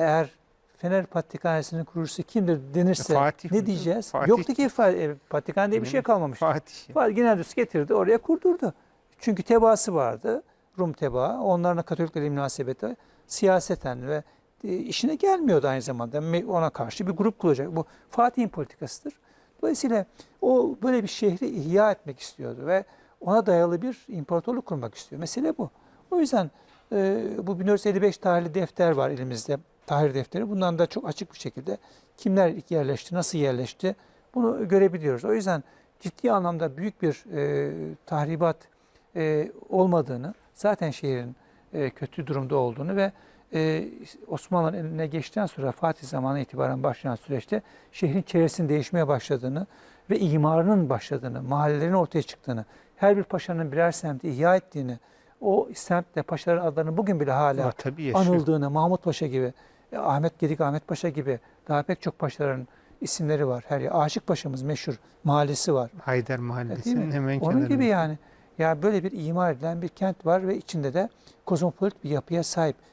eğer Fener Patrikhanesi'nin kurucusu kimdir denirse Fatih ne diyeceğiz? Fatih. Yoktu ki e, Patrikhane diye bir şey kalmamış. Fatih. Var Ginaldus getirdi oraya kurdurdu. Çünkü tebaası vardı. Rum tebaa. Onların Katoliklerle münasebeti siyaseten ve e, işine gelmiyordu aynı zamanda. Ona karşı bir grup kuracak. Bu Fatih'in politikasıdır. Dolayısıyla o böyle bir şehri ihya etmek istiyordu ve ona dayalı bir imparatorluk kurmak istiyor. Mesele bu. O yüzden e, bu 1455 tarihli defter var elimizde. Tahrir defteri. Bundan da çok açık bir şekilde kimler yerleşti, nasıl yerleşti bunu görebiliyoruz. O yüzden ciddi anlamda büyük bir e, tahribat e, olmadığını, zaten şehrin e, kötü durumda olduğunu ve e, Osmanlı'nın eline geçtikten sonra Fatih zamanı itibaren başlayan süreçte şehrin çevresinin değişmeye başladığını ve imarının başladığını, mahallelerin ortaya çıktığını, her bir paşanın birer semti ihya ettiğini, o semtle paşaların adlarının bugün bile hala tabii yaşıyor. anıldığını, Mahmut Paşa gibi, Ahmet Gedik Ahmet Paşa gibi daha pek çok paşaların isimleri var. Her yer. Aşık Paşa'mız meşhur mahallesi var. Hayder Değil Mahallesi'nin hemen Onun kenarında. gibi yani. Ya böyle bir imar edilen bir kent var ve içinde de kozmopolit bir yapıya sahip.